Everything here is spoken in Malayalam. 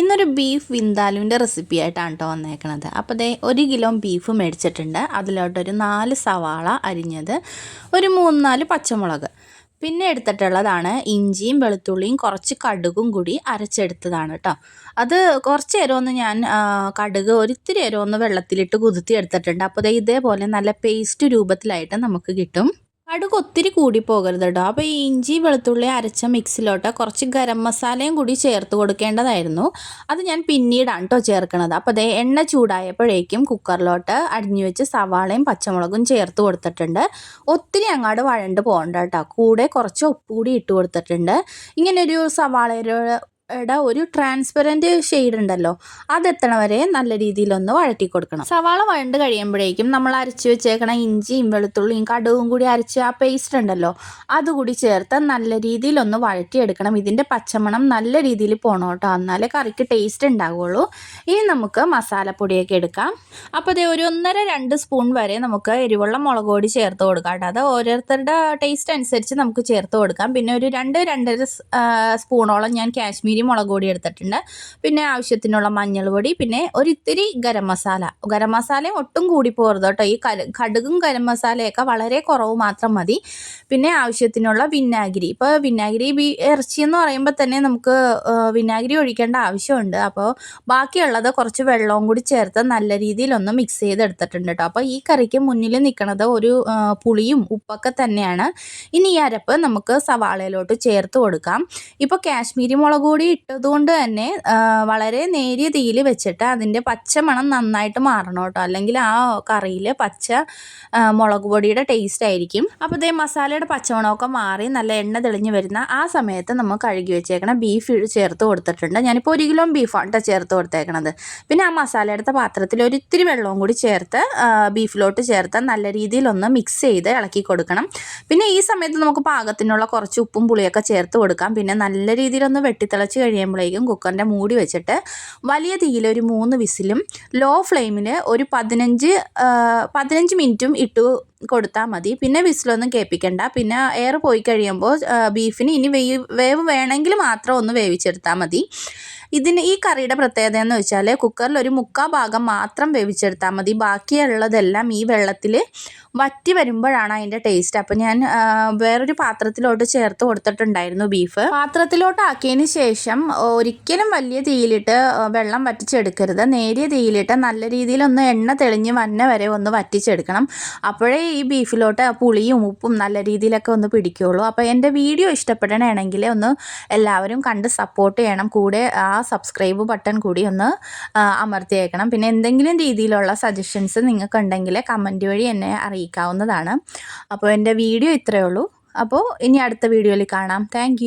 ഇന്നൊരു ബീഫ് വിന്താലുവിന്റെ റെസിപ്പി ആയിട്ടാണ് കേട്ടോ വന്നേക്കണത്. അപ്പോൾ ദേ ഒരു കിലോ ബീഫ് മേടിച്ചിട്ടുണ്ട്. അതിലോട്ടൊരു നാല് സവാള അരിഞ്ഞത് ഒരു മൂന്ന് നാല് പച്ചമുളക്. പിന്നെ എടുത്തിട്ടുള്ളതാണ് ഇഞ്ചിയും വെളുത്തുള്ളിയും കുറച്ച് കടുകും കൂടി അരച്ചെടുത്തതാണ് കേട്ടോ അത് കുറച്ച് നേരം ഒന്ന് ഞാൻ കടുക് ഒരിത്തിരി നേരം ഒന്ന് വെള്ളത്തിലിട്ട് കുതിർത്തി എടുത്തിട്ടുണ്ട് അപ്പോൾ ഇതേപോലെ നല്ല പേസ്റ്റ് രൂപത്തിലായിട്ട് നമുക്ക് കിട്ടും. കടുക് ഒത്തിരി കൂടി പോകരുത് കേട്ടോ അപ്പോൾ ഈ ഇഞ്ചി വെളുത്തുള്ളി അരച്ച മിക്സിലോട്ട് കുറച്ച് ഗരം മസാലയും കൂടി ചേർത്ത് കൊടുക്കേണ്ടതായിരുന്നു. അത് ഞാൻ പിന്നീടാണ് കേട്ടോ ചേർക്കണത്. അപ്പോൾ അതേ എണ്ണ ചൂടായപ്പോഴേക്കും കുക്കറിലോട്ട് അടിഞ്ഞു വെച്ച് സവാളയും പച്ചമുളകും ചേർത്ത് കൊടുത്തിട്ടുണ്ട്. ഒത്തിരി അങ്ങാട് വഴണ്ട് പോകണ്ട കേട്ടോ കൂടെ കുറച്ച് ഉപ്പ് കൂടി ഇട്ട് കൊടുത്തിട്ടുണ്ട്. ഇങ്ങനെ ഒരു സവാളയുടെ യുടെ ഒരു ട്രാൻസ്പെറന്റ് ഷെയ്ഡ് ഉണ്ടല്ലോ. അതെത്തണ വരെ നല്ല രീതിയിലൊന്ന് വഴറ്റി കൊടുക്കണം. സവാള വഴണ്ട് കഴിയുമ്പോഴേക്കും നമ്മൾ അരച്ച് വെച്ചേക്കണ ഇഞ്ചിയും വെളുത്തുള്ളിയും കടുവും കൂടി അരച്ച് ആ പേസ്റ്റ് ഉണ്ടല്ലോ അതുകൂടി ചേർത്ത് നല്ല രീതിയിലൊന്ന് വഴറ്റിയെടുക്കണം. ഇതിന്റെ പച്ചമണം നല്ല രീതിയിൽ പോകണം കേട്ടോ. എന്നാലേ കറിക്ക് ടേസ്റ്റ് ഉണ്ടാവുകയുള്ളൂ ഇനി നമുക്ക് മസാലപ്പൊടിയൊക്കെ എടുക്കാം. അപ്പോൾ അതേ ഒരു ഒന്നര രണ്ട് സ്പൂൺ വരെ നമുക്ക് എരിവുള്ള മുളക് പൊടി ചേർത്ത് കൊടുക്കാം കേട്ടോ. അത് ഓരോരുത്തരുടെ ടേസ്റ്റ് അനുസരിച്ച് നമുക്ക് ചേർത്ത് കൊടുക്കാം. പിന്നെ ഒരു രണ്ട് രണ്ടര സ്പൂണോളം ഞാൻ കാശ്മീർ കാശ്മീരി മുളക് പൊടി എടുത്തിട്ടുണ്ട്. പിന്നെ ആവശ്യത്തിനുള്ള മഞ്ഞൾ പൊടി പിന്നെ ഒരിത്തിരി ഗരം മസാല. ഗരം മസാലയും ഒട്ടും കൂടി പോകരുത് കേട്ടോ. ഈ കടുകും ഗരം മസാലയൊക്കെ വളരെ കുറവ് മാത്രം മതി. പിന്നെ ആവശ്യത്തിനുള്ള വിനാഗിരി. ഇപ്പോൾ വിനാഗിരി ബി ഇറച്ചി എന്ന് പറയുമ്പോൾ തന്നെ നമുക്ക് വിനാഗിരി ഒഴിക്കേണ്ട ആവശ്യമുണ്ട്. അപ്പോൾ ബാക്കിയുള്ളത് കുറച്ച് വെള്ളവും കൂടി ചേർത്ത് നല്ല രീതിയിലൊന്ന് മിക്സ് ചെയ്തെടുത്തിട്ടുണ്ട് കേട്ടോ. അപ്പോൾ ഈ കറിക്ക് മുന്നിൽ നിൽക്കുന്നത് ഒരു പുളിയും ഉപ്പൊക്കെ തന്നെയാണ്. ഇനി ഈ അരപ്പ് നമുക്ക് സവാളയിലോട്ട് ചേർത്ത് കൊടുക്കാം. ഇപ്പോൾ കാശ്മീരി മുളക് പൊടി ഇട്ടതുകൊണ്ട് തന്നെ വളരെ നേരിയ തീയിൽ വെച്ചിട്ട് അതിന്റെ പച്ചമണം നന്നായിട്ട് മാറണം കേട്ടോ. അല്ലെങ്കിൽ ആ കറിയിൽ പച്ച മുളക് പൊടിയുടെ ടേസ്റ്റ് ആയിരിക്കും. അപ്പോൾ ഇതേ മസാലയുടെ പച്ചമണമൊക്കെ മാറി നല്ല എണ്ണ തെളിഞ്ഞ് വരുന്ന ആ സമയത്ത് നമ്മൾ കഴുകി വെച്ചേക്കണം ബീഫ് ചേർത്ത് കൊടുത്തിട്ടുണ്ട്. ഞാനിപ്പോൾ ഒരു കിലോ ബീഫാണ് കേട്ടോ ചേർത്ത് കൊടുത്തേക്കണത്. പിന്നെ ആ മസാല എടുത്ത പാത്രത്തിൽ ഒരിത്തിരി വെള്ളവും കൂടി ചേർത്ത് ബീഫിലോട്ട് ചേർത്ത് നല്ല രീതിയിലൊന്ന് മിക്സ് ചെയ്ത് ഇളക്കി കൊടുക്കണം. പിന്നെ ഈ സമയത്ത് നമുക്ക് പാകത്തിനുള്ള കുറച്ച് ഉപ്പും പുളിയൊക്കെ ചേർത്ത് കൊടുക്കാം. പിന്നെ നല്ല രീതിയിലൊന്ന് വെട്ടിത്തിളച്ച് തിളച്ച് കഴിയുമ്പോഴേക്കും കുക്കറിന്റെ മൂടി വെച്ചിട്ട് വലിയ തീയിൽ ഒരു മൂന്ന് വിസിലും ലോ ഫ്ലെയിമിൽ ഒരു പതിനഞ്ച് പതിനഞ്ച് മിനിറ്റും ഇട്ടു കൊടുത്താൽ മതി. പിന്നെ വിസിലൊന്നും കേൾപ്പിക്കണ്ട. പിന്നെ എയർ പോയി കഴിയുമ്പോൾ ബീഫിന് ഇനി വേവ് വേവ് വേണമെങ്കിൽ മാത്രം ഒന്ന് വേവിച്ചെടുത്താൽ മതി. ഇതിന് ഈ കറിയുടെ പ്രത്യേകത എന്ന് വെച്ചാൽ കുക്കറിൽ ഒരു മുക്കാൽ ഭാഗം മാത്രം വേവിച്ചെടുത്താൽ മതി. ബാക്കിയുള്ളതെല്ലാം ഈ വെള്ളത്തിൽ വറ്റി വരുമ്പോഴാണ് അതിന്റെ ടേസ്റ്റ് അപ്പം ഞാൻ വേറൊരു പാത്രത്തിലോട്ട് ചേർത്ത് കൊടുത്തിട്ടുണ്ടായിരുന്നു ബീഫ് പാത്രത്തിലോട്ടാക്കിയതിന് ശേഷം ഒരിക്കലും വലിയ തീയിലിട്ട് വെള്ളം വറ്റിച്ചെടുക്കരുത്. നേരിയ തീയിലിട്ട് നല്ല രീതിയിൽ ഒന്ന് എണ്ണ തെളിഞ്ഞ് വന്ന വരെ ഒന്ന് വറ്റിച്ചെടുക്കണം. അപ്പോഴേ ബീഫിലോട്ട് ആ പുളിയും ഉപ്പും നല്ല രീതിയിലൊക്കെ ഒന്ന് പിടിക്കുകയുള്ളൂ അപ്പോൾ എന്റെ വീഡിയോ ഇഷ്ടപ്പെടണമെങ്കിൽ ഒന്ന് എല്ലാവരും കണ്ട് സപ്പോർട്ട് ചെയ്യണം. കൂടെ ആ സബ്സ്ക്രൈബ് ബട്ടൺ കൂടി ഒന്ന് അമർത്തിയേക്കണം പിന്നെ എന്തെങ്കിലും രീതിയിലുള്ള സജഷൻസ് നിങ്ങൾക്ക് ഉണ്ടെങ്കിൽ കമന്റ് വഴി എന്നെ അറിയിക്കാവുന്നതാണ്. അപ്പോൾ എന്റെ വീഡിയോ ഇത്രയേ ഉള്ളൂ. അപ്പോൾ ഇനി അടുത്ത വീഡിയോയിൽ കാണാം. താങ്ക്